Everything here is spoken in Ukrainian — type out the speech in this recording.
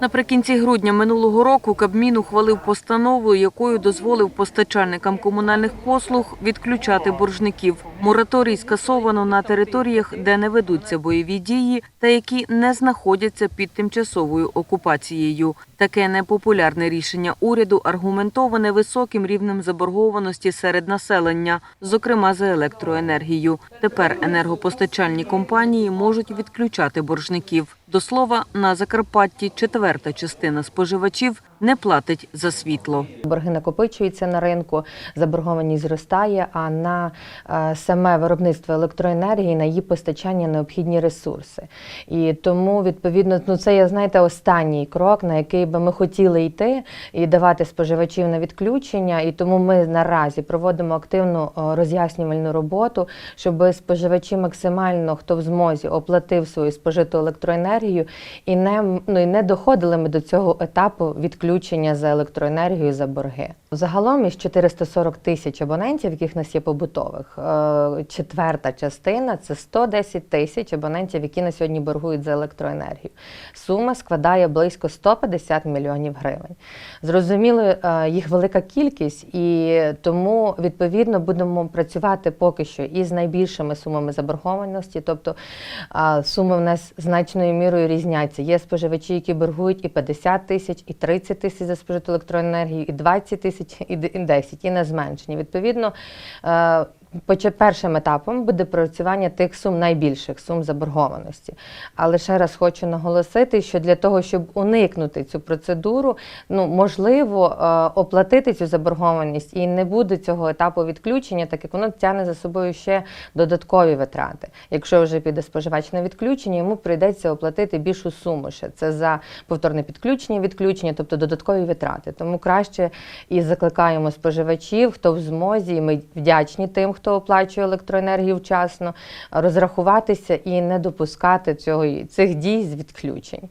Наприкінці грудня минулого року Кабмін ухвалив постанову, якою дозволив постачальникам комунальних послуг відключати боржників. Мораторій скасовано на територіях, де не ведуться бойові дії та які не знаходяться під тимчасовою окупацією. Таке непопулярне рішення уряду аргументоване високим рівнем заборгованості серед населення, зокрема за електроенергію. Тепер енергопостачальні компанії можуть відключати боржників. До слова, на Закарпатті четверта частина споживачів не платить за світло. Борги накопичуються на ринку, заборгованість зростає, а на е, саме виробництво електроенергії, на її постачання необхідні ресурси. І тому, відповідно, ну це є, знаєте, останній крок, на який би ми хотіли йти і давати споживачів на відключення. І тому ми наразі проводимо активну е, роз'яснювальну роботу, щоб споживачі максимально хто в змозі оплатив свою спожиту електроенергію і не, ну, і не доходили ми до цього етапу відключення за електроенергію за борги. Загалом із 440 тисяч абонентів, яких нас є побутових, е, четверта частина це 110 тисяч абонентів, які на сьогодні боргують за електроенергію. Сума складає близько 150 мільйонів гривень. Зрозуміло, е, їх велика кількість, і тому відповідно будемо працювати поки що із найбільшими сумами заборгованості. Тобто суми в нас значною мірою різняться. Є споживачі, які боргують і 50 тисяч, і 30 тисяч за спожиту електроенергію, і 20 тисяч, і д- і 10, і на зменшення. Відповідно. Першим етапом буде працювання тих сум найбільших сум заборгованості. Але ще раз хочу наголосити, що для того, щоб уникнути цю процедуру, ну можливо е, оплатити цю заборгованість і не буде цього етапу відключення, так як воно тягне за собою ще додаткові витрати. Якщо вже піде споживач на відключення, йому прийдеться оплатити більшу суму ще. Це за повторне підключення, відключення, тобто додаткові витрати. Тому краще і закликаємо споживачів, хто в змозі, і ми вдячні тим, хто оплачує електроенергію вчасно, розрахуватися і не допускати цього цих дій з відключень.